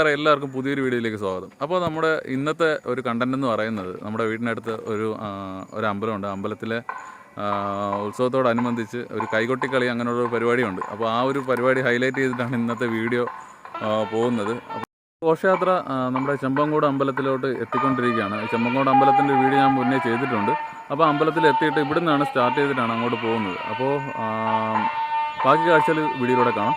നമസ്കാരം. എല്ലാവർക്കും പുതിയൊരു വീഡിയോയിലേക്ക് സ്വാഗതം. അപ്പോൾ നമ്മുടെ ഇന്നത്തെ ഒരു കണ്ടന്റ് എന്ന് പറയുന്നത് നമ്മുടെ വീടിനടുത്ത് ഒരു ഒരു അമ്പലമുണ്ട്. അമ്പലത്തിലെ ഉത്സവത്തോടനുബന്ധിച്ച് ഒരു കൈകൊട്ടിക്കളി അങ്ങനെയുള്ള ഒരു പരിപാടിയുണ്ട്. അപ്പോൾ ആ ഒരു പരിപാടി ഹൈലൈറ്റ് ചെയ്തിട്ടാണ് ഇന്നത്തെ വീഡിയോ പോകുന്നത്. ഘോഷയാത്ര നമ്മുടെ ചെമ്പങ്കോട് അമ്പലത്തിലോട്ട് എത്തിക്കൊണ്ടിരിക്കുകയാണ്. ചെമ്പങ്കോട് അമ്പലത്തിന്റെ വീഡിയോ ഞാൻ മുന്നേ ചെയ്തിട്ടുണ്ട്. അപ്പോൾ അമ്പലത്തിൽ എത്തിയിട്ട് ഇവിടെ നിന്നാണ് സ്റ്റാർട്ട് ചെയ്തിട്ടാണ് അങ്ങോട്ട് പോകുന്നത്. അപ്പോൾ ബാക്കി കാഴ്ചകൾ വീഡിയോയിലൂടെ കാണാം.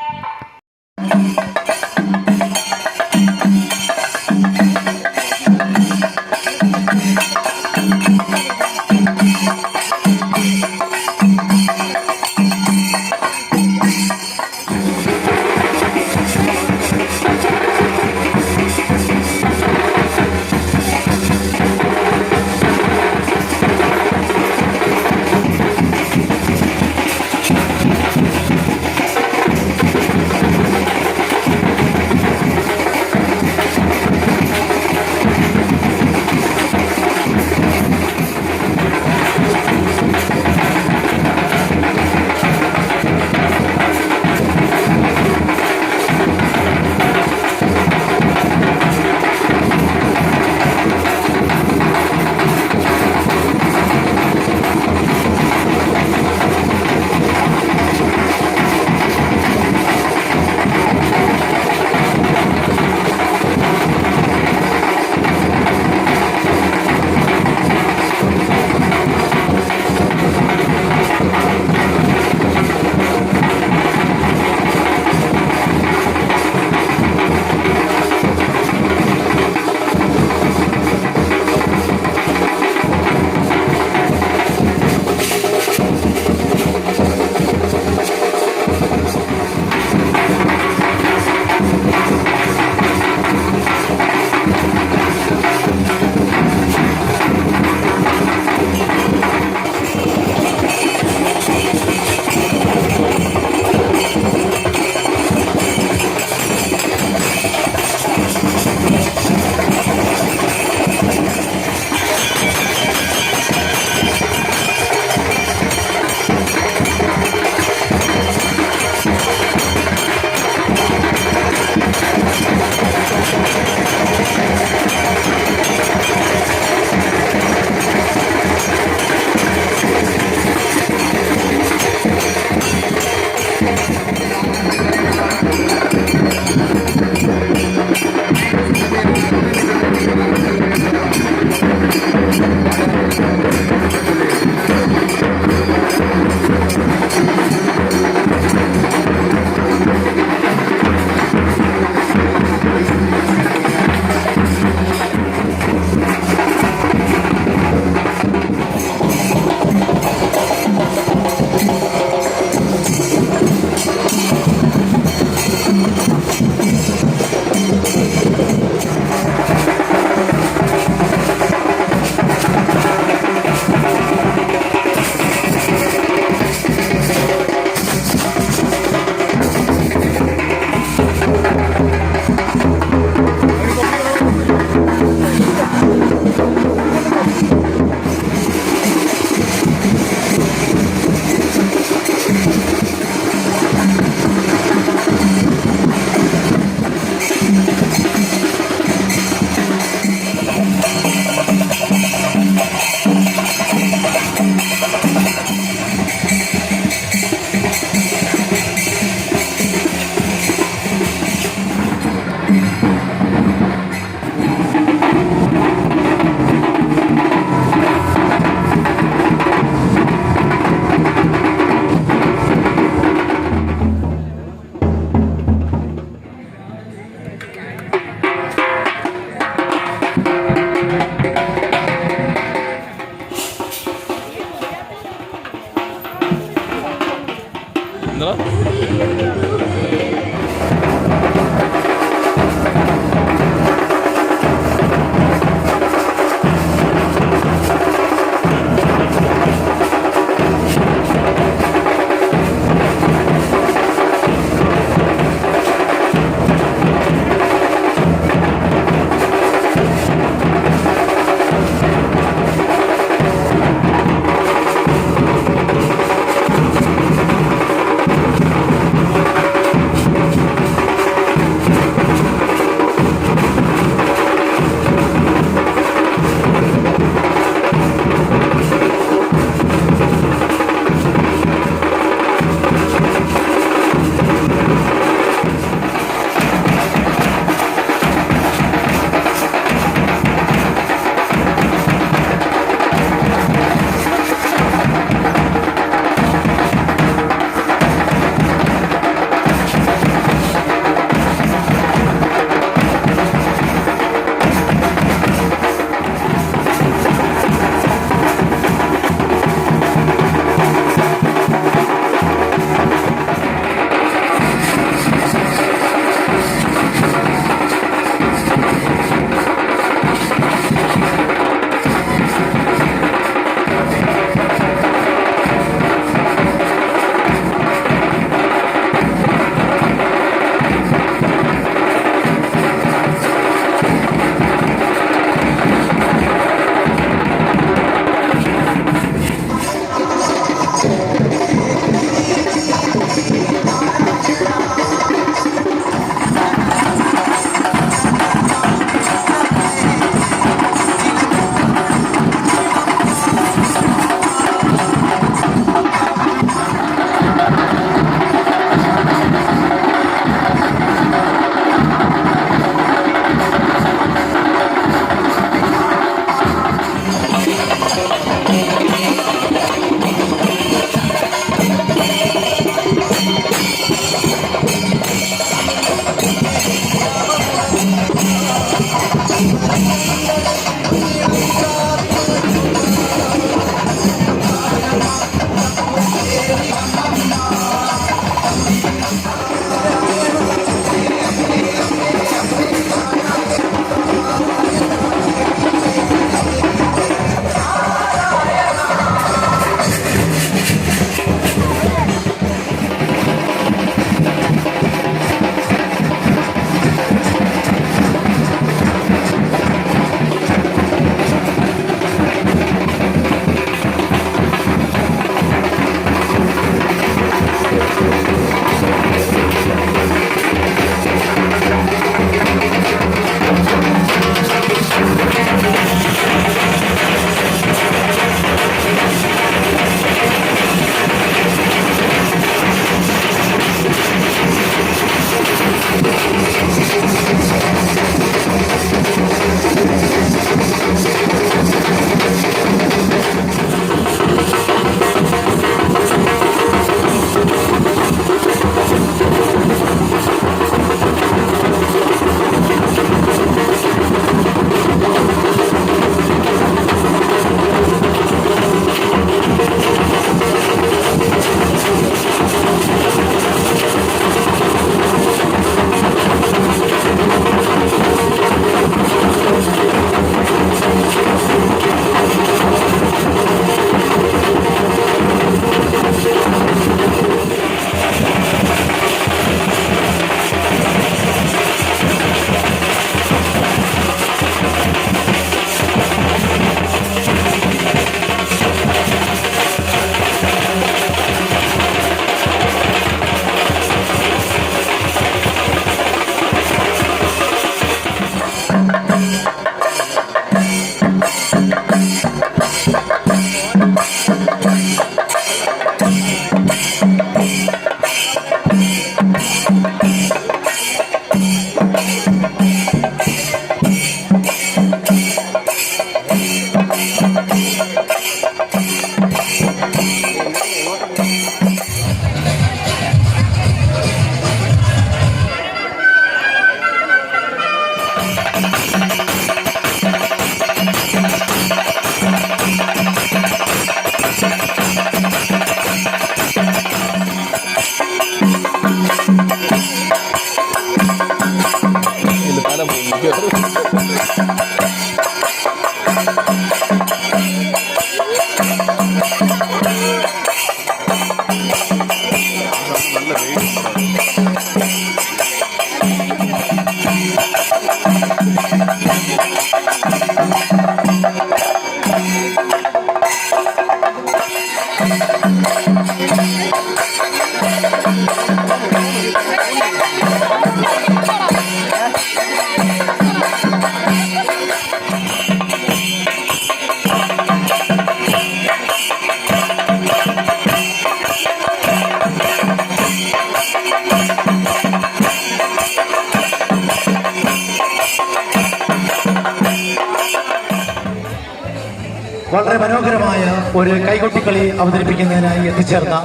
അവതരിപ്പിക്കുന്നതിനായി എത്തിച്ചേർന്ന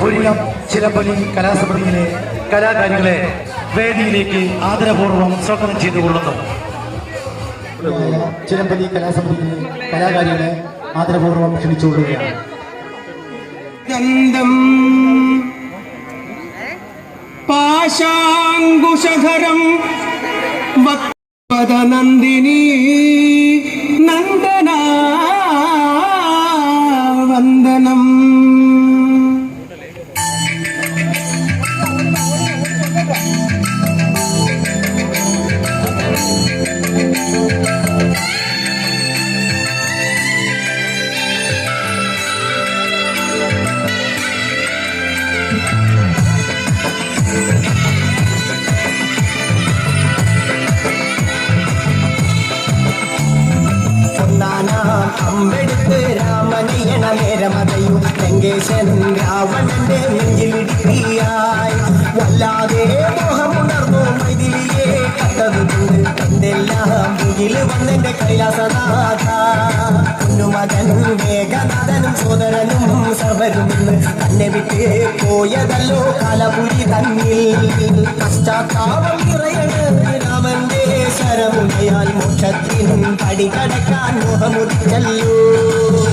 പുരിയം ചിലപ്പലി കലാസമിതിയിലെ കലാകാരികളെ വേദിയിലേക്ക് ആദരപൂർവം സ്വാഗതം ചെയ്തുകൊള്ളുന്നു. ചിലപ്പലി കലാസമിതിയിലെ കലാകാരികളെ ആദരപൂർവം ക്ഷണിച്ചുകൊള്ളുകയാണ്. ഗന്ധം പാശാങ്കുശധരം വത്പദനന്ദിനി മേഘനാഥനും സോദരനും സർവരും ഇന്ന് തന്നെ വിട്ട് പോയതല്ലോ കലപുരി തന്നിൽ. പശ്ചാത്താപം നിറയണ് രാമന്റെ ശരമുനയാൽ മോക്ഷത്തിൻ പടി കടക്കാൻ മോഹമുദിച്ചല്ലോ.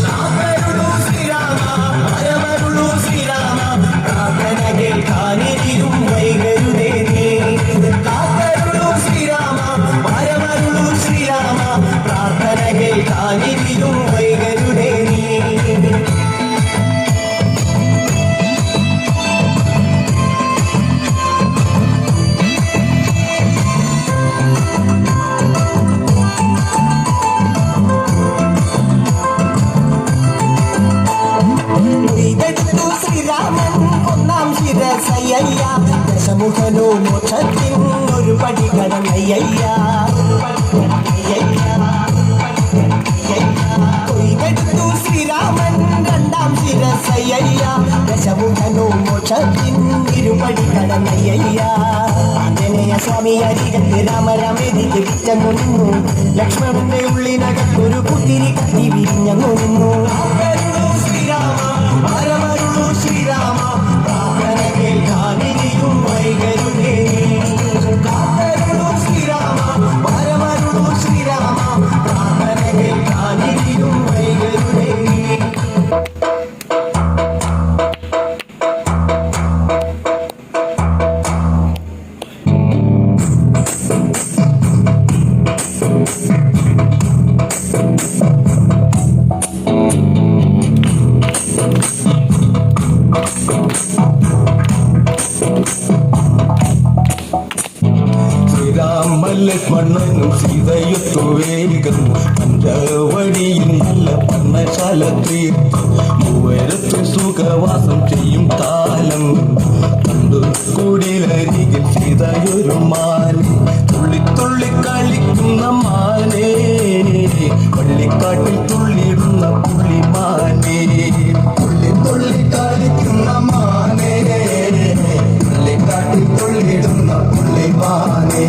കാത്തരുളൂ ശ്രീരാമ ശ്രീരാമ പ്രാർത്ഥന കേൾക്കാനിരിയും സ്വാമി അരികത്ത് രാമരാമേതി ജപിച്ചങ്ങു നിന്നു ലക്ഷ്മണന്റെ ഉള്ളിനകത്തൊരു കുത്തിരി കത്തി വിരിഞ്ഞങ്ങു ശ്രീരാമലക്ഷ്മണനും സീതയൊത്തു വേഗം പഞ്ചവടിയിൽ നല്ല പർണശാല തീർക്കും മൂവരത്ത് സുഖവാസം ചെയ്യും കാലം. കണ്ടു കുടിലരികിൽ സീതയൊരു മാനെ. തുള്ളി തുള്ളി കളിക്കുന്ന മാനേ. പള്ളിക്കാട്ടിൽ തുള്ളിയിടുന്ന പുള്ളിമാനേ. പുള്ളിമാനേ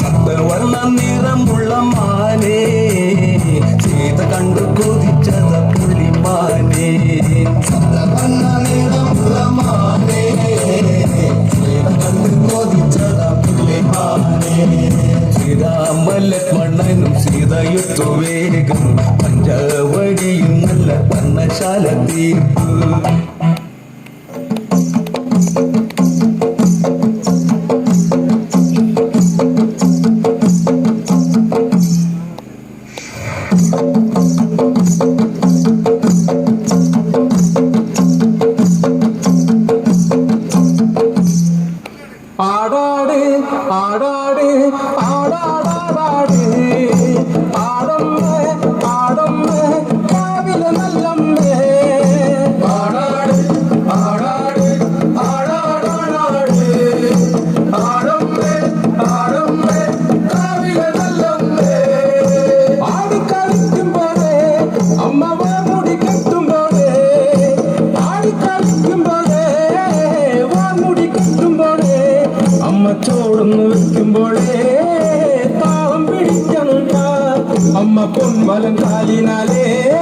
സപ്തവർണ നിറമുള്ള മാനേ കണ്ടു കൊതിച്ചത പുള്ളിമാനേ സപ്തവർണ നിറമുള്ള മാനേ സീത കണ്ടു കൊതിച്ചത പുള്ളിമാനേ ശ്രീരാമ ലക്ഷ്മണനും സീതയൊത്തു വേഗം പഞ്ചവടിയും നല്ല പന്നശാല തീർപ്പ് Kumbal Kalinale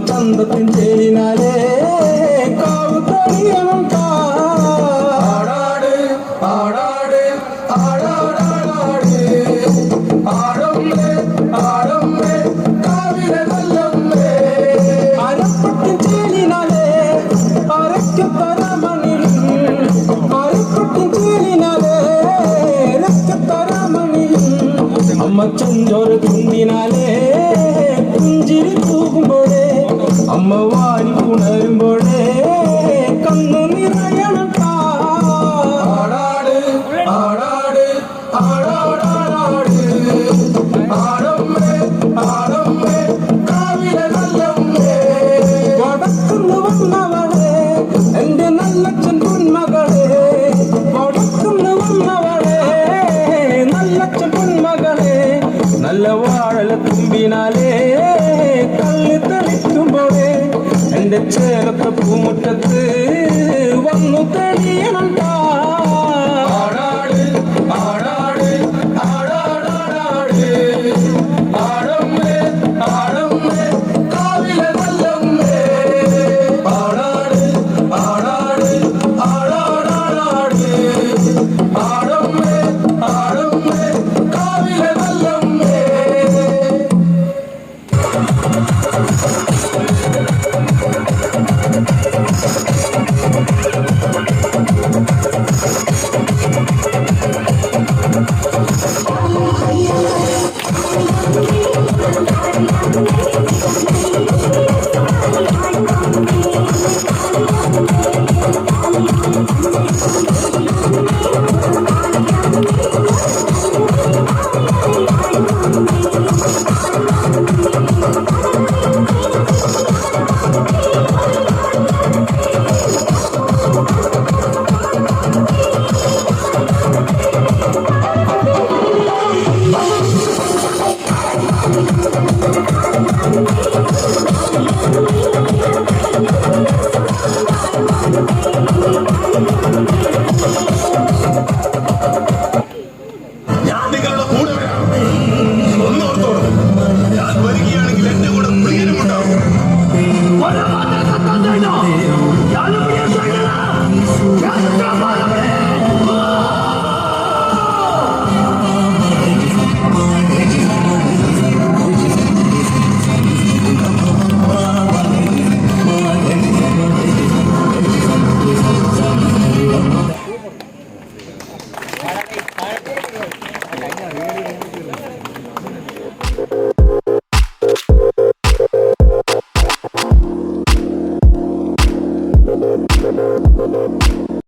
അമ്മ ചന്തത്തിൻ Oh, Lord, oh, يا